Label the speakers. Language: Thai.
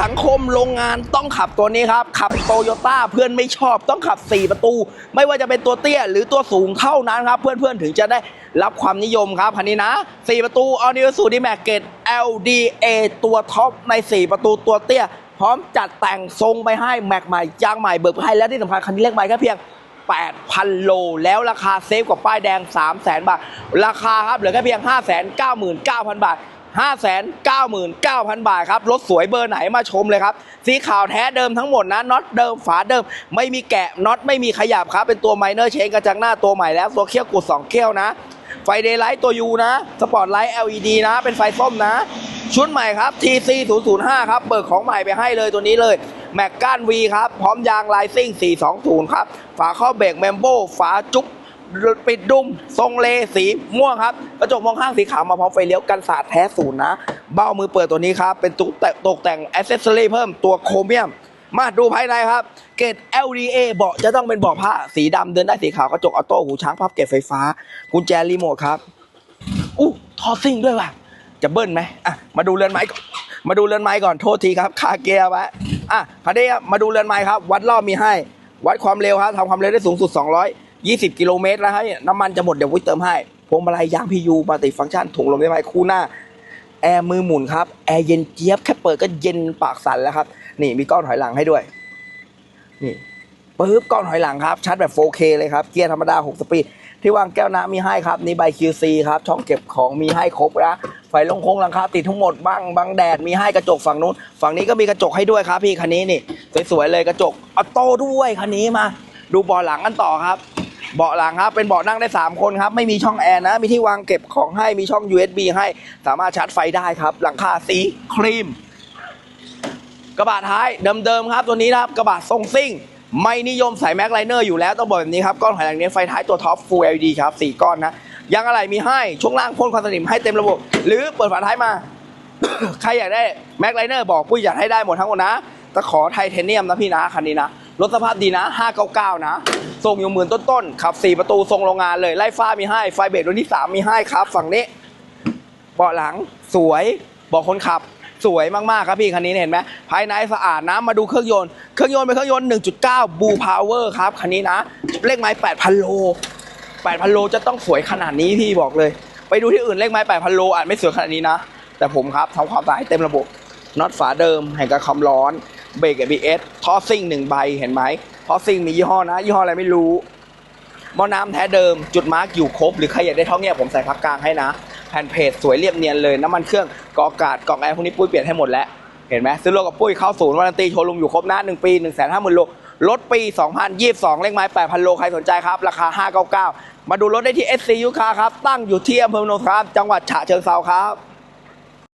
Speaker 1: สังคมโรงงานต้องขับตัวนี้ครับ ขับโตโยต้าเพื่อนไม่ชอบต้องขับ 4 ประตู ไม่ว่าจะเป็นตัวเตี้ยหรือตัวสูงเท่านั้นครับ เพื่อนๆถึงจะได้รับความนิยมครับคันนี้นะ 4 ประตูเอนิวสูดีแม็กเกต LDA ตัวท็อปใน 4 ประตูตัวเตี้ย พร้อมจัดแต่งทรงไปให้แม็กใหม่ยางใหม่เบิกให้และที่สำคัญคันนี้เลขใหม่แค่เพียง8,000 โล แล้วราคาเซฟกว่าป้ายแดง 300,000 บาท ราคาครับเหลือแค่เพียง 599,000 บาท 599,000 บาทครับ รถสวยเบอร์ไหนมาชมเลยครับ สีขาวแท้เดิมทั้งหมดนะน็อตเดิมฝาเดิม ไม่มีแกะน็อตไม่มีขยับครับ เป็นตัวไมเนอร์เชนกระจังหน้าตัวใหม่แล้วตัวเขี้ยวกด2เขี้ยวนะ ไฟเดย์ไลท์ตัว U นะ สปอร์ตไลท์ LED นะ เป็นไฟส้มนะ ชุดใหม่ครับ TC 005ครับ เบิกของใหม่ไปให้เลยตัวนี้เลยแม็กก้าน V ครับ พร้อมยางไลซิ่ง420 ครับ ฝาข้อเบรกเมมโบฝาจุ๊บ ปิดดุม ทรงเลสีม่วงครับ กระจกมองข้างสีขาวมาพร้อมไฟเลี้ยวกันสาดแท้ศูนย์นะ เบ้ามือเปิดตัวนี้ครับ เป็นตุ๊กแต่ตกแต่งอ c เซสซอรี่เพิ่มตัวโครเมียม มาดูภายในครับ เกรด LDA เบาะจะต้องเป็นเบาะผ้าสีดำเดินได้สีขาวกระจกออโต้หูช้างพับเก็บไฟฟ้า กุญแจรีโมทครับอู้ทอซิ่งด้วยว่ะจะเบิ้ลไหมอะมาดูเรือนไม้ก่อนมาดูเรือนไม้ก่อนโทษทีครับคาเกียร์ไว้อะคราวนี้มาดูเรือนไม้ครับ วัดรอบมีให้ วัดความเร็วครับทำความเร็วได้สูงสุด 20 กิโลเมตรแล้วครับน้ำมันจะหมดเดี๋ยววิเติมให้พวงมาลัยยางพียูมัลติฟังก์ชันถุงลมได้ไหมคู่หน้าแอร์มือหมุนครับแอร์เย็นเจี๊ยบแค่เปิดก็เย็นปากสั่นแล้วครับ นี่มีกล้องถอยหลังให้ด้วย นี่ปึ๊บกล้องถอยหลังครับชาร์จแบบ 4K เลยครับ เกียร์ธรรมดา 6 สปีด ที่วางแก้วน้ำมีให้ครับ นี่ใบ QC ครับ ช่องเก็บของมีให้ครบนะ ไฟลงโค้งหลังคาติดทั้งหมดบ้างบังแดดมีให้กระจกฝั่งนู้น ฝั่งนี้ก็มีกระจกให้ด้วยครับพี่คันนี้นี่ สวยๆเลยกระจกออโต้ด้วยคันนี้มา ดูบาะหลังกันต่อครับ เบาะหลังครับเป็นเบาะนั่งได้ 3 คนครับ ไม่มีช่องแอร์นะ มีที่วางเก็บของให้มีช่อง USB ให้สามารถชาร์จไฟได้ครับ หลังคาสีครีม กระบะท้ายเดิมๆครับ ตัวนี้นะครับกระบะทรงซิ่ง ไม่นิยมใส่แม็กไลเนอร์อยู่แล้วต้องบอกแบบนี้ครับก้อนหอยหลังนี้ไฟท้ายตัวท็อป Full LED ครับสี่ก้อนนะยางอะไรมีให้ช่วงล่างพ่นควันสนิมให้เต็มระบบ หรือเปิดฝาท้ายมา ใครอยากได้แม็กไลเนอร์บอกปุ้ยอยากให้ได้หมดทั้งหมดนะตะขอไทเทเนียมนะพี่นะคันนี้นะ รถสภาพดีนะ 599 นะส่งอยู่หมื่นต้นๆ ขับ 4 ประตูทรงโรงงานเลย ไล่ฟ้ามีให้ ไฟเบรกรุ่นที่ 3 มีให้ครับ ฝั่งนี้ เบาะหลังสวยเบอกคนขับสวยมาก ๆ ครับพี่คันนี้เห็นไหมภายในสะอาดนะมาดูเครื่องยนต์ เครื่องยนต์เป็นเครื่องยนต์ 1.9บูพาวเวอร์ครับ คันนี้นะ เลขไม้ 8,000 โล 8,000 โลจะต้องสวยขนาดนี้พี่บอกเลย ไปดูที่อื่นเลขไม้ 8,000 โลอาจไม่สวยขนาดนี้นะ แต่ผมครับทำความสะอาดเต็มระบบน็อตฝาเดิมแห่งกับความร้อน เบรก ABS ท่อซิ่งหนึ่งใบเห็นไหมท่อซิ่งมียี่ห้อนะ ยี่ห้ออะไรไม่รู้หม้อน้ำแท้เดิมจุดมาร์กอยู่ครบ หรือใครอยากได้ท่อเงียบผมใส่พักกลางให้นะแผ่นเพจสวยเรียบเนียนเลยน้ำมันเครื่องกอกากาศกอกแอร์พวกนี้ปุ้ยเปลี่ยนให้หมดแล้วเห็นไหมซื้อรถกับปุ้ยเข้าศูนย์วารันตีโชว์รูมอยู่ครบนะ1ปี1 5 0 0 0 0โลรถปี 2022 เลขไม้ 8,000 โล ใครสนใจครับ ราคา 599 มาดูรถได้ที่ SCU คาครับ ตั้งอยู่ที่อำเภอโนนทครับ จังหวัดฉะเชิงเทราครับ